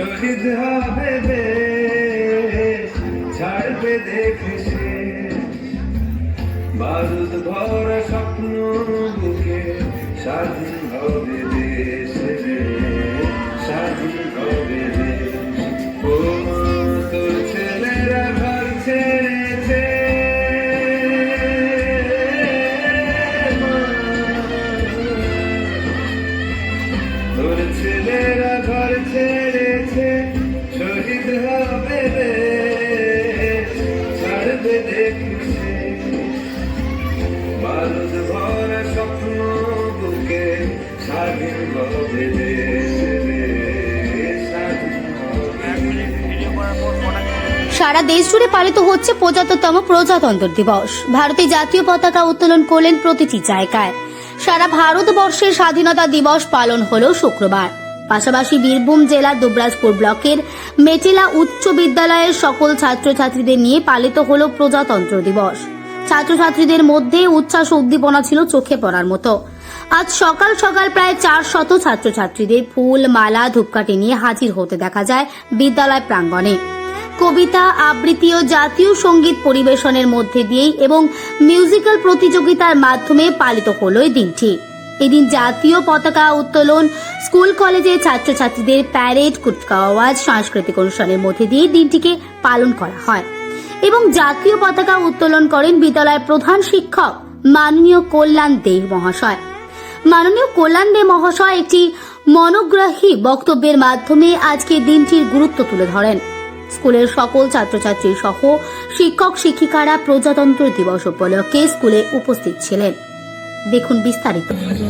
শহীদ হবে ছাড়বে দেখে সে। বারুদ ভরা স্বপ্ন বুকে স্বাধীন হবে দেশ স্বাধীন হবে ছেলেরা ঘর ছেড়েছে। সারা দেশ জুড়ে পালিত হচ্ছে পঁচাত্তরতম প্রজাতন্ত্র দিবস। ভারতে জাতীয় পতাকা উত্তোলন করলেন প্রতিটি জায়গায়। সারা ভারতবর্ষের স্বাধীনতা দিবস পালন হলো শুক্রবার। পাশাপাশি বীরভূম জেলার দুবরাজপুর ব্লকের মেটিলা উচ্চ বিদ্যালয়ের সকল ছাত্রছাত্রীদের নিয়ে পালিত হলো প্রজাতন্ত্র দিবস। ছাত্রছাত্রীদের মধ্যে উচ্ছ্বাস উদ্দীপনা ছিল চোখে পড়ার মতো। আজ সকাল সকাল প্রায় চার শত ছাত্রছাত্রীদের ফুল, মালা, ধূপকাঠি নিয়ে হাজির হতে দেখা যায় বিদ্যালয় প্রাঙ্গণে। কবিতা, আবৃত্তি ও জাতীয় সংগীত পরিবেশনের মধ্যে দিয়েই এবং মিউজিক্যাল প্রতিযোগিতার মাধ্যমে পালিত হলো এই দিনটি। এদিন জাতীয় পতাকা উত্তোলন, স্কুল কলেজের ছাত্রছাত্রীদের প্যারেড, কুচকাওয়াজ, সাংস্কৃতিক অনুষ্ঠানের মধ্যে দিয়ে দিনটিকে পালন করা হয়। এবং জাতীয় পতাকা উত্তোলন করেন বিদ্যালয়ের প্রধান শিক্ষক মাননীয় কল্যাণ দেব মহাশয়। মাননীয় কল্যাণ দে মহাশয় একটি মনোগ্রাহী বক্তব্যের মাধ্যমে আজকে দিনটির গুরুত্ব তুলে ধরেন। স্কুলের সকল ছাত্রছাত্রী সহ শিক্ষক, শিক্ষিকারা প্রজাতন্ত্র দিবস উপলক্ষে স্কুলে উপস্থিত ছিলেন। দেখুন বিস্তারিত।